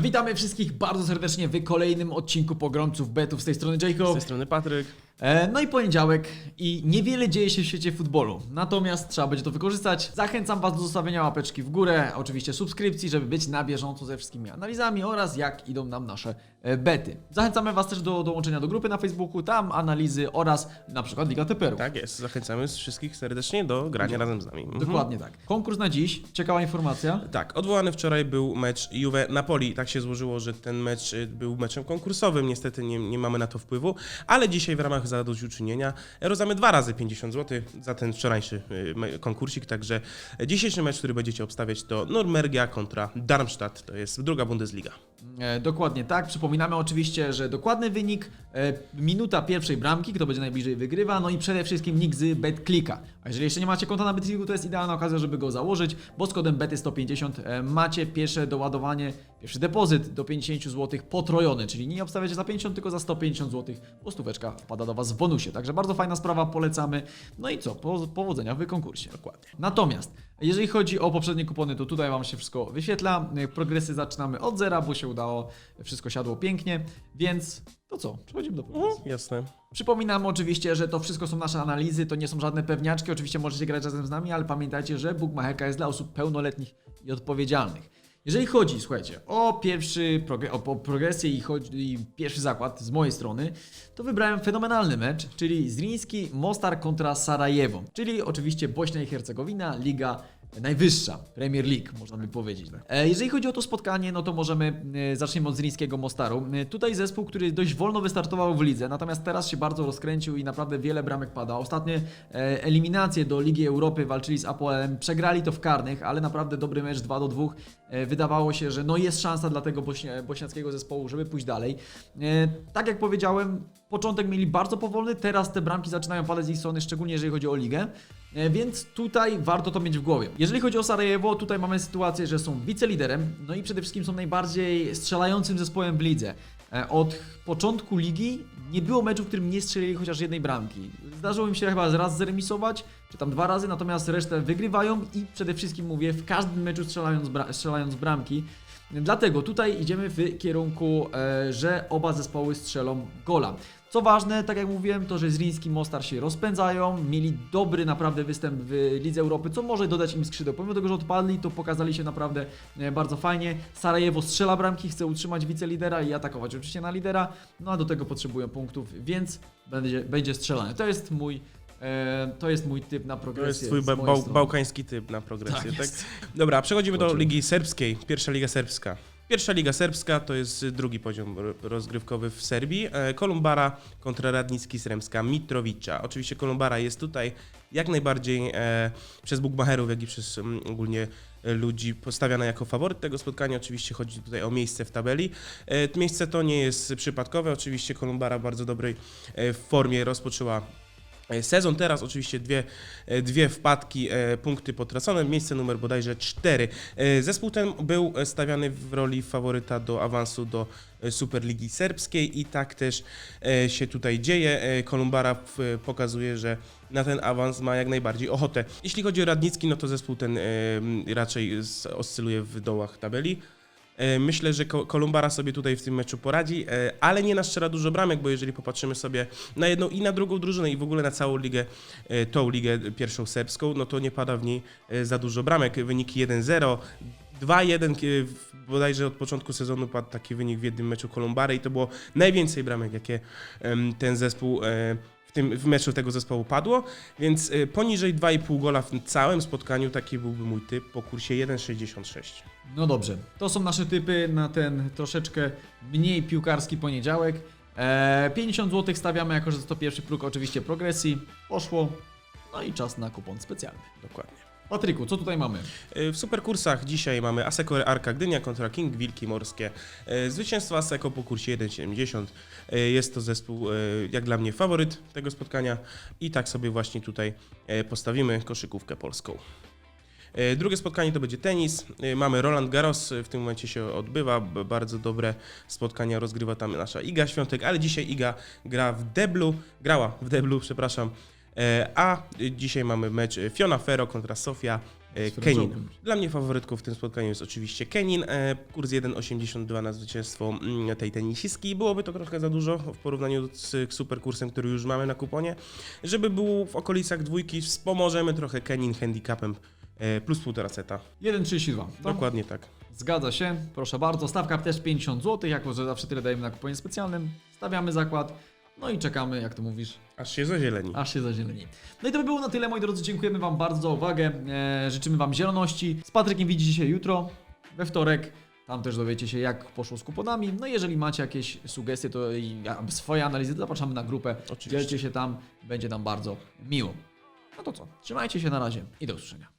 Witamy wszystkich bardzo serdecznie w kolejnym odcinku Pogromców Betów z tej strony Z Jacob. tej strony Patryk. E, No i poniedziałek i niewiele dzieje się w świecie futbolu. Natomiast trzeba będzie to wykorzystać. Zachęcam Was do zostawienia łapeczki w górę, oczywiście subskrypcji, żeby być na bieżąco ze wszystkimi analizami oraz jak idą nam nasze e, bety. Zachęcamy Was też do dołączenia do grupy na Facebooku, tam analizy oraz na przykład Liga Teperu. Tak jest, zachęcamy wszystkich serdecznie do grania razem z nami. Mhm. Dokładnie tak. Konkurs na dziś, ciekawa informacja. Tak, odwołany wczoraj był mecz Juve-Napoli. Tak się złożyło, że ten mecz y, był meczem konkursowym. Niestety nie, nie mamy na to wpływu, ale dzisiaj w ramach zadośćuczynienia rozdamy dwa razy 50 zł za ten wczorajszy y, konkursik. Także dzisiejszy mecz, który będziecie obstawiać to Nürnbergia kontra Darmstadt. To jest druga Bundesliga. E, dokładnie tak. Przypominamy oczywiście, że dokładny wynik, e, minuta pierwszej bramki, kto będzie najbliżej wygrywa, no i przede wszystkim nick z BetClicka. A jeżeli jeszcze nie macie konta na BetClicku, to jest idealna okazja, żeby go założyć, bo z kodem BETY150 e, macie pierwsze doładowanie, pierwszy depozyt do 50 zł potrojony, czyli nie obstawiacie za 50, tylko za 150 zł, bo stóweczka wpada do Was w bonusie. Także bardzo fajna sprawa, polecamy. No i co, po, powodzenia w konkursie. Dokładnie. Natomiast, jeżeli chodzi o poprzednie kupony, to tutaj Wam się wszystko wyświetla. Progresy zaczynamy od zera, bo się udało, wszystko siadło pięknie, więc to co, przechodzimy do. Mhm, jasne. Przypominam oczywiście, że to wszystko są nasze analizy, to nie są żadne pewniaczki, oczywiście możecie grać razem z nami, ale pamiętajcie, że Bookmacherka jest dla osób pełnoletnich i odpowiedzialnych. Jeżeli chodzi, słuchajcie, o pierwszy progre- o, o progresję i, i pierwszy zakład z mojej strony, to wybrałem fenomenalny mecz, czyli Zriński Mostar kontra Sarajewo, czyli oczywiście Bośnia i Hercegowina, liga najwyższa, Premier League, można by powiedzieć. E, Jeżeli chodzi o to spotkanie, no to możemy, e, zaczniemy od Zrińskiego Mostaru. E, Tutaj zespół, który dość wolno wystartował w lidze, natomiast teraz się bardzo rozkręcił i naprawdę wiele bramek pada. Ostatnie eliminacje do Ligi Europy walczyli z Apoelem, przegrali to w karnych, ale naprawdę dobry mecz 2 do 2. E, Wydawało się, że no jest szansa dla tego bośnia, bośniackiego zespołu, żeby pójść dalej. Tak jak powiedziałem, początek mieli bardzo powolny, teraz te bramki zaczynają padać z ich strony, szczególnie jeżeli chodzi o ligę. E, Więc tutaj warto to mieć w głowie. Jeżeli chodzi o Sarajewo, tutaj mamy sytuację, że są wiceliderem, no i przede wszystkim są najbardziej strzelającym zespołem w lidze. E, Od początku ligi nie było meczu, w którym nie strzelili chociaż jednej bramki. Zdarzyło im się chyba raz zremisować, czy tam dwa razy, natomiast resztę wygrywają i przede wszystkim mówię, w każdym meczu strzelając, bra- strzelając bramki. Dlatego tutaj idziemy w kierunku, e, że oba zespoły strzelą gola. Co ważne, tak jak mówiłem, to że Zriński i Mostar się rozpędzają, mieli dobry naprawdę występ w Lidze Europy, co może dodać im skrzydeł. Pomimo tego, że odpadli, to pokazali się naprawdę e, bardzo fajnie. Sarajewo strzela bramki, chce utrzymać wicelidera i atakować oczywiście na lidera, no a do tego potrzebują punktów, więc będzie, będzie strzelane. To jest mój, e, to jest mój typ na To progresję. jest twój ba- bałkański typ na progresję, Tak tak? Dobra, przechodzimy do. Ligi Serbskiej. Pierwsza Liga Serbska. Pierwsza Liga Serbska to jest drugi poziom ro- rozgrywkowy w Serbii. E, Kolumbara kontra Radnicki Sremska Mitrowicza. Oczywiście Kolumbara jest tutaj jak najbardziej e, przez Bugmacherów, jak i przez mm, ogólnie e, ludzi postawiana jako faworyt tego spotkania. Oczywiście chodzi tutaj o miejsce w tabeli. Miejsce to nie jest przypadkowe. Oczywiście Kolumbara w bardzo dobrej formie rozpoczęła Sezon teraz oczywiście dwie, e, dwie wpadki, e, punkty potracone, miejsce numer bodajże 4. Zespół ten był e, stawiany w roli faworyta do awansu do e, Superligi Serbskiej i tak też e, się tutaj dzieje. E, Kolumbara pokazuje, że na ten awans ma jak najbardziej ochotę. Jeśli chodzi o Radnicki, no to zespół ten e, raczej oscyluje w dołach tabeli. E, Myślę, że Ko- Kolumbara sobie tutaj w tym meczu poradzi, e, ale nie nastrzela dużo bramek, bo jeżeli popatrzymy sobie na jedną i na drugą drużynę i w ogóle na całą ligę, e, tą ligę pierwszą serbską, no to nie pada w niej za dużo bramek. Wyniki 1-0, 2-1, kie- w- bodajże od początku sezonu padł taki wynik w jednym meczu Kolumbary i to było najwięcej bramek, jakie ten zespół tym w meczu tego zespołu padło, więc e, poniżej 2,5 gola w całym spotkaniu taki byłby mój typ po kursie 1,66. No dobrze, to są nasze typy na ten troszeczkę mniej piłkarski poniedziałek. Eee, 50 zł stawiamy jako, że to pierwszy próg oczywiście progresji. Poszło. No i czas na kupon specjalny. Dokładnie. Patryku, co tutaj mamy? E, W superkursach dzisiaj mamy Aseko Arka Gdynia kontra King Wilki Morskie. E, Zwycięstwo Aseko po kursie 1,70. E, Jest to zespół, jak dla mnie, faworyt tego spotkania i tak sobie właśnie tutaj postawimy koszykówkę polską. Drugie spotkanie to będzie tenis. Mamy Roland Garros, w tym momencie się odbywa. Bardzo dobre spotkania rozgrywa tam nasza Iga Świątek, ale dzisiaj Iga gra w deblu, grała w deblu, przepraszam. E, A dzisiaj mamy mecz Fiona Ferro kontra Sofia e, Kenin. Dla mnie faworytką w tym spotkaniu jest oczywiście Kenin. E, Kurs 1,82 na zwycięstwo mm, tej tenisistki. Byłoby to trochę za dużo w porównaniu z super kursem, który już mamy na kuponie. Żeby był w okolicach dwójki, wspomożemy trochę Kenin handicapem plus półtora seta. 1,32. To Dokładnie tak. Zgadza się, proszę bardzo. Stawka też 50 zł, jako że zawsze tyle dajemy na kuponie specjalnym. Stawiamy zakład, no i czekamy, jak to mówisz, Aż się zazieleni. aż się zazieleni. No i to by było na tyle, moi drodzy. Dziękujemy Wam bardzo za uwagę. E, życzymy Wam zieloności. Z Patrykiem widzicie się jutro, we wtorek. Tam też dowiecie się, jak poszło z kuponami. No i jeżeli macie jakieś sugestie, to i a, swoje analizy, to zapraszamy na grupę. Oczywiście. Dzielcie się tam, będzie nam bardzo miło. No to co, trzymajcie się na razie i do usłyszenia.